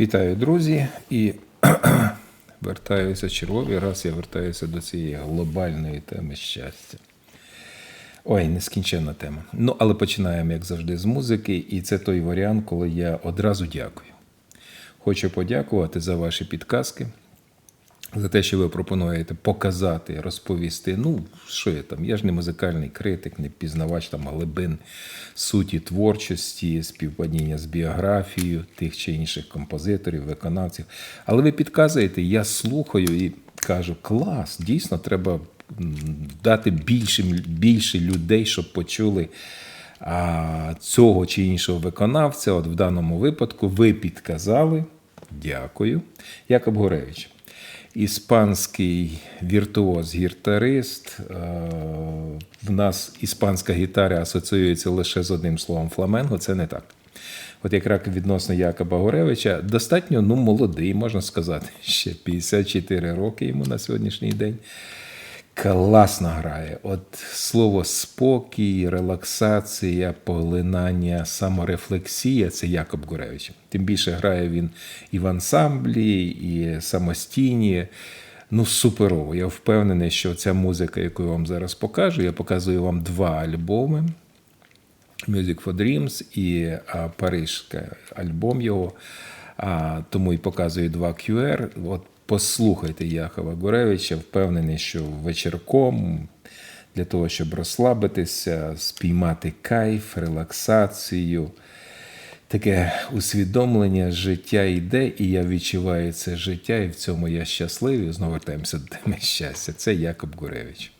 Вітаю, друзі, і вертаюся черговий раз. Я вертаюся до цієї глобальної теми щастя. Ой, нескінченна тема. Ну, але починаємо, як завжди, з музики, і це той варіант, коли я одразу дякую. Хочу подякувати за ваші підказки, за те, що ви пропонуєте показати, розповісти. Ну, що я там? Я ж не музикальний критик, не пізнавач там глибин суті творчості, співпадіння з біографією тих чи інших композиторів, виконавців. Але ви підказуєте, я слухаю і кажу: клас, дійсно, треба дати більше, більше людей, щоб почули. А цього чи іншого виконавця, от в даному випадку, ви підказали. Дякую. Якоб Горевич іспанський віртуоз-гітарист. Е, В нас іспанська гітара асоціюється лише з одним словом фламенго. Це не так. От якраз відносно Якоба Горевича, достатньо ну, молодий, можна сказати, ще 54 роки йому на сьогоднішній день. Класно грає. От слово спокій, релаксація, поглинання, саморефлексія це Якоб Гуревич. Тим більше грає він і в ансамблі, і самостійні. Ну, суперово. Я впевнений, що ця музика, яку я вам зараз покажу, я показую вам два альбоми. Music for Dreams і Парижський альбом його. А, тому і показую два QR. От послухайте Яхова Гуревича, впевнений, що вечірком для того, щоб розслабитися, спіймати кайф, релаксацію. Таке усвідомлення життя йде, і я відчуваю це життя, і в цьому я щасливий. Знову вертаємося до теми щастя. Це Якоб Гуревич.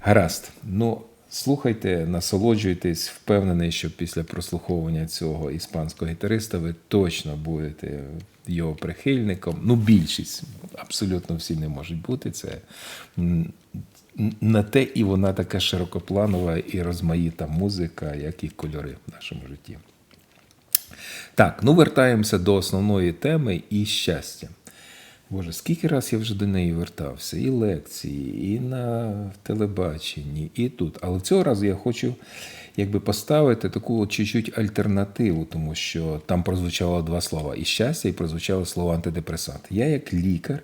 Гаразд. Ну, слухайте, насолоджуйтесь, впевнений, що після прослуховування цього іспанського гітариста ви точно будете його прихильником. Ну, більшість, абсолютно всі не можуть бути. Це на те і вона така широкопланова і розмаїта музика, як і кольори в нашому житті. Так, ну вертаємося до основної теми і щастя. Боже, скільки раз я вже до неї вертався, і лекції, і на телебаченні, і тут. Але цього разу я хочу якби поставити таку чуть-чуть альтернативу, тому що там прозвучало два слова: і щастя, і прозвучало слово антидепресант. Я, як лікар,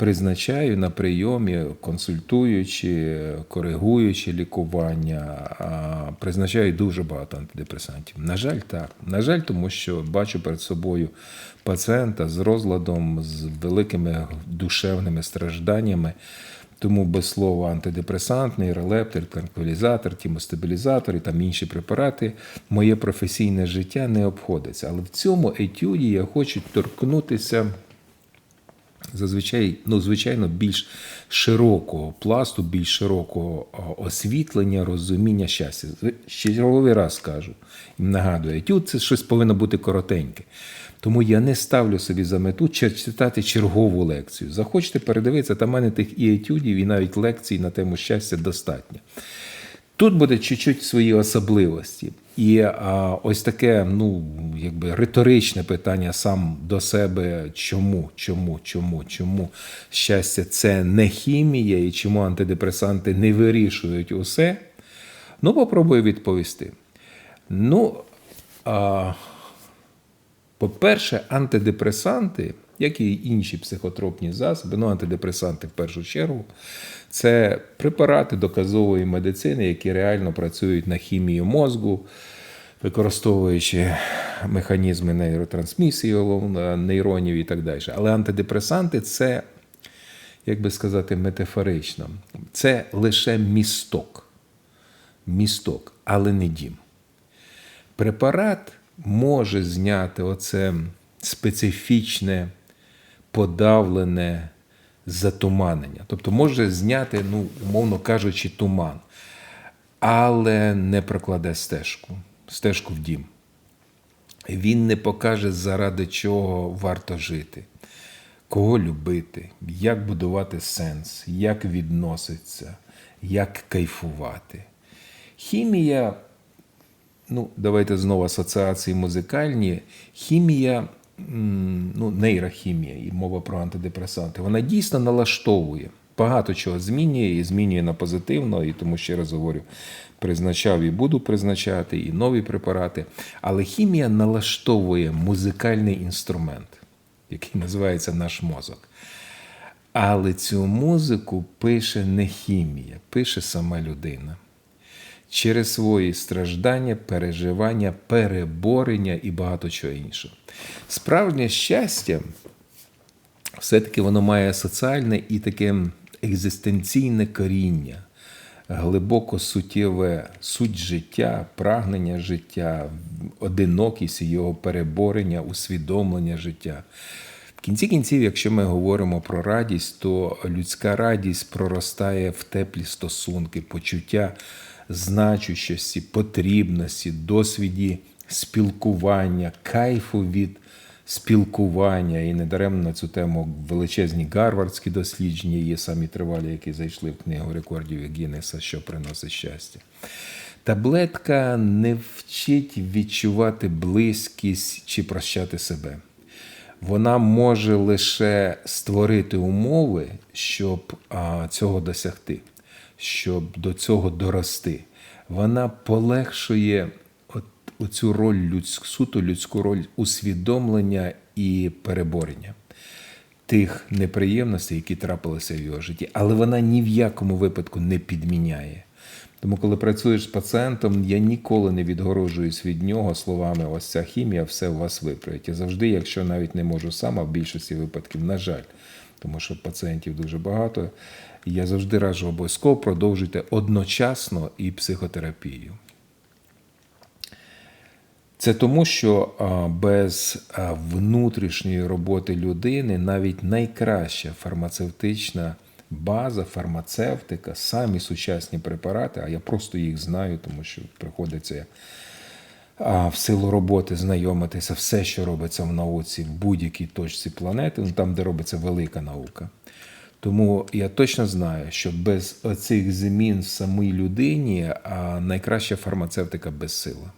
призначаю на прийомі, консультуючи, коригуючи лікування, призначаю дуже багато антидепресантів. На жаль, так. На жаль, тому що бачу перед собою пацієнта з розладом, з великими душевними стражданнями. Тому без слова антидепресантний релептер, транквілізатор, тімостабілізатор і там інші препарати моє професійне життя не обходиться. Але в цьому етюді я хочу торкнутися зазвичай, ну, звичайно, більш широкого пласту, більш широкого освітлення, розуміння щастя. Черговий раз кажу нагадую, етюд це щось повинно бути коротеньке. Тому я не ставлю собі за мету читати чергову лекцію. Захочете передивитися, там мене тих і етюдів, і навіть лекцій на тему щастя достатньо. Тут буде чуть-чуть свої особливості. І а, ось таке, ну, якби риторичне питання сам до себе, чому, чому, чому, чому щастя це не хімія, і чому антидепресанти не вирішують усе. Ну, попробую відповісти. Ну, а, по-перше, антидепресанти, як і інші психотропні засоби, ну антидепресанти в першу чергу, це препарати доказової медицини, які реально працюють на хімію мозку, використовуючи механізми нейротрансмісії нейронів і так далі. Але антидепресанти це, як би сказати, метафорично, це лише місток. Місток, але не дім. Препарат може зняти оце специфічне, подавлене затуманення. Тобто може зняти, ну, умовно кажучи, туман, але не прокладе стежку, стежку в дім. Він не покаже, заради чого варто жити, кого любити, як будувати сенс, як відноситься, як кайфувати. Хімія, ну, давайте знову асоціації музикальні. Хімія, ну, нейрохімія і мова про антидепресанти, вона дійсно налаштовує. Багато чого змінює і змінює на позитивно, і тому ще раз говорю, призначав і буду призначати, і нові препарати. Але хімія налаштовує музикальний інструмент, який називається наш мозок. Але цю музику пише не хімія, пише сама людина. Через свої страждання, переживання, переборення і багато чого іншого. Справжнє щастя все-таки воно має соціальне і таке екзистенційне коріння, глибоко суттєве суть життя, прагнення життя, одинокість, його переборення, усвідомлення життя. В кінці кінців, якщо ми говоримо про радість, то людська радість проростає в теплі стосунки, почуття значущості, потрібності, досвіді спілкування, кайфу від спілкування. І недаремно на цю тему величезні гарвардські дослідження є самі тривалі, які зайшли в книгу рекордів Гіннеса, що приносить щастя. Таблетка не вчить відчувати близькість чи прощати себе. Вона може лише створити умови, щоб а, цього досягти, щоб до цього дорости. Вона полегшує от, оцю роль людську, суто людську роль усвідомлення і переборення тих неприємностей, які трапилися в його житті. Але вона ні в якому випадку не підміняє. Тому, коли працюєш з пацієнтом, я ніколи не відгороджуюсь від нього словами ось ця хімія, все у вас виправить. Я завжди, якщо навіть не можу сам, а в більшості випадків, на жаль, тому що пацієнтів дуже багато, я завжди раджу обов'язково продовжуйте одночасно і психотерапію. Це тому, що без внутрішньої роботи людини навіть найкраща фармацевтична база, фармацевтика, самі сучасні препарати, а я просто їх знаю, тому що приходиться в силу роботи знайомитися все, що робиться в науці в будь-якій точці планети, ну, там, де робиться велика наука. Тому я точно знаю, що без оцих змін в самій людині найкраща фармацевтика безсила.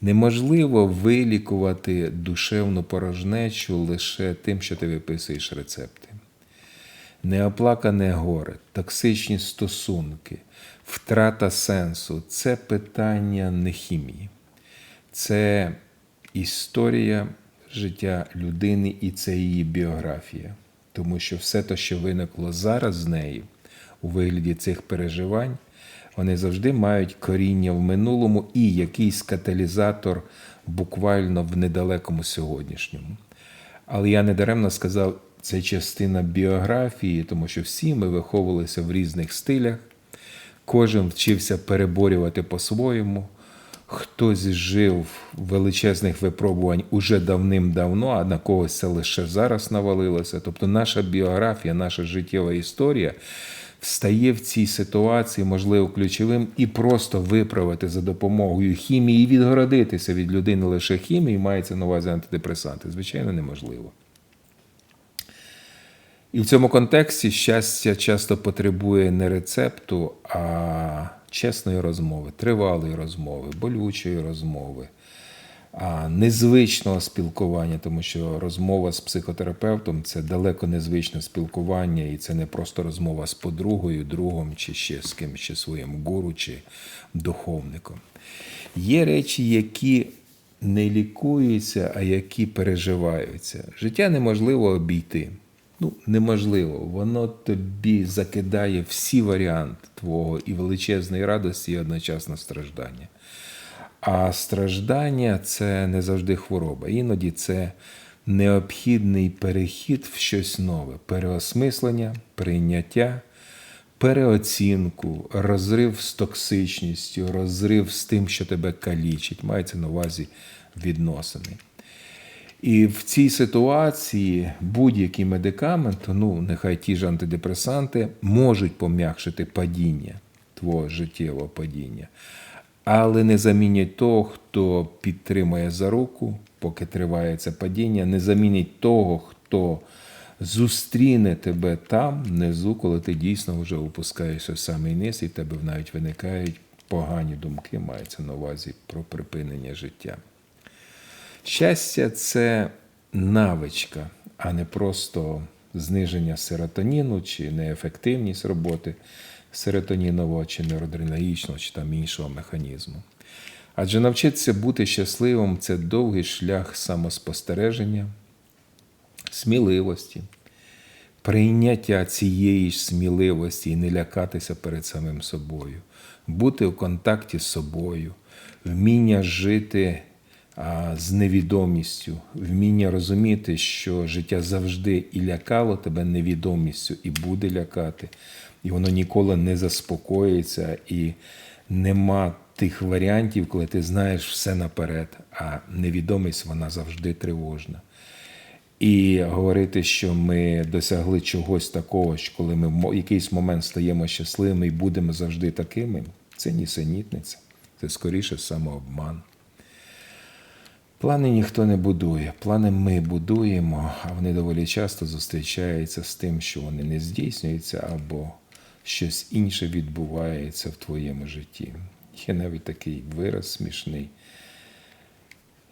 Неможливо вилікувати душевну порожнечу лише тим, що ти виписуєш рецепти. Неоплакане горе, токсичні стосунки, втрата сенсу це питання не хімії, це історія життя людини і це її біографія. Тому що все те, що виникло зараз з нею у вигляді цих переживань, вони завжди мають коріння в минулому і якийсь каталізатор буквально в недалекому сьогоднішньому. Але я недаремно сказав, це частина біографії, тому що всі ми виховувалися в різних стилях, кожен вчився переборювати по-своєму. Хтось жив величезних випробувань уже давним-давно, а на когось це лише зараз навалилося. Тобто наша біографія, наша життєва історія стає в цій ситуації, можливо, ключовим і просто виправити за допомогою хімії і відгородитися від людини лише хімії, мається на увазі антидепресанти. Звичайно, неможливо. І в цьому контексті щастя часто потребує не рецепту, а чесної розмови, тривалої розмови, болючої розмови, незвичного спілкування, тому що розмова з психотерапевтом це далеко незвичне спілкування, і це не просто розмова з подругою, другом чи ще з ким, чи своїм гуру, чи духовником. Є речі, які не лікуються, а які переживаються. Життя неможливо обійти. Ну, неможливо. Воно тобі закидає всі варіанти твого і величезної радості, і одночасно страждання. А страждання це не завжди хвороба. Іноді це необхідний перехід в щось нове, переосмислення, прийняття, переоцінку, розрив з токсичністю, розрив з тим, що тебе калічить. Мається на увазі відносини. І в цій ситуації будь-який медикамент, ну нехай ті ж антидепресанти, можуть пом'якшити падіння, твого життєвого падіння, але не замінять того, хто підтримує за руку, поки триває це падіння, не замінять того, хто зустріне тебе там, внизу, коли ти дійсно вже опускаєшся в самий низ, і в тебе навіть виникають погані думки, мається на увазі про припинення життя. Щастя це навичка, а не просто зниження серотоніну чи неефективність роботи серотонінового чи нейродреналічного, чи там іншого механізму. Адже навчитися бути щасливим це довгий шлях самоспостереження, сміливості, прийняття цієї ж сміливості і не лякатися перед самим собою, бути в контакті з собою, вміння жити з невідомістю, вміння розуміти, що життя завжди і лякало тебе невідомістю, і буде лякати, і воно ніколи не заспокоїться, і нема тих варіантів, коли ти знаєш все наперед, а невідомість вона завжди тривожна. І говорити, що ми досягли чогось такого, що коли ми в якийсь момент стаємо щасливими і будемо завжди такими, це нісенітниця, це скоріше самообман. Плани ніхто не будує, плани ми будуємо, а вони доволі часто зустрічаються з тим, що вони не здійснюються або щось інше відбувається в твоєму житті. Є навіть такий вираз смішний.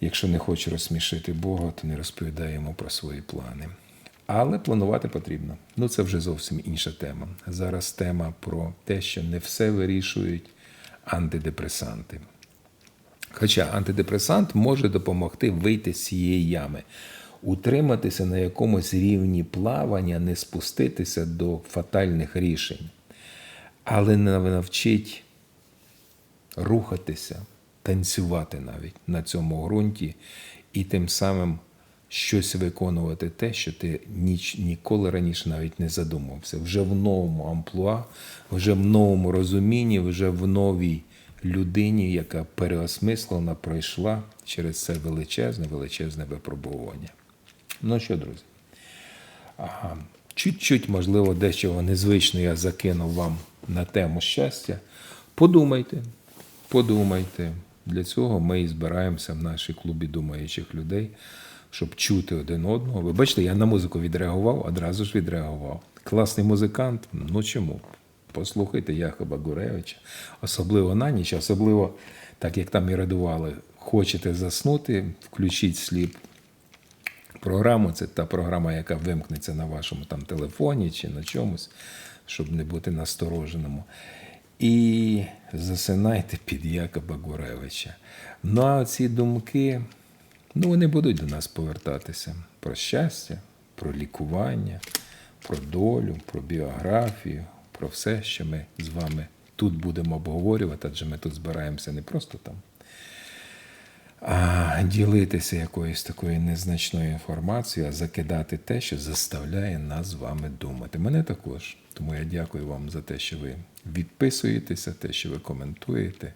Якщо не хочеш розсмішити Бога, то не розповідаємо про свої плани. Але планувати потрібно. Ну це вже зовсім інша тема. Зараз тема про те, що не все вирішують антидепресанти. Хоча антидепресант може допомогти вийти з цієї ями, утриматися на якомусь рівні плавання, не спуститися до фатальних рішень, але не навчить рухатися, танцювати навіть на цьому ґрунті і тим самим щось виконувати те, що ти ніч, ніколи раніше навіть не задумався. Вже в новому амплуа, вже в новому розумінні, вже в новій людині, яка переосмислена, пройшла через це величезне, величезне випробування. Ну що, друзі? Ага. Чуть-чуть, можливо, дещо незвично я закинув вам на тему щастя. Подумайте, подумайте. Для цього ми і збираємося в нашій клубі думаючих людей, щоб чути один одного. Ви бачите, я на музику відреагував, одразу ж відреагував. Класний музикант, ну чому? Послухайте Яхоба Гуревича, особливо на ніч, особливо, так як там і радували, хочете заснути, включіть сліп програму. Це та програма, яка вимкнеться на вашому там телефоні чи на чомусь, щоб не бути настороженому. І засинайте під Якоба Гуревича. Ну а ці думки, ну вони будуть до нас повертатися про щастя, про лікування, про долю, про біографію, про все, що ми з вами тут будемо обговорювати, адже ми тут збираємося не просто там, а ділитися якоюсь такою незначною інформацією, а закидати те, що заставляє нас з вами думати. Мене також. Тому я дякую вам за те, що ви відписуєтеся, те, що ви коментуєте.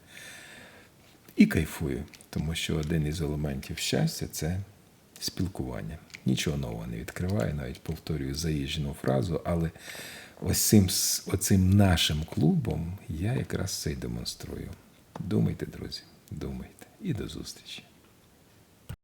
І кайфую, тому що один із елементів щастя це спілкування. Нічого нового не відкриваю, навіть повторюю заїжджену фразу, але ось цим, оцим нашим клубом я якраз це й демонструю. Думайте, друзі, думайте. І до зустрічі.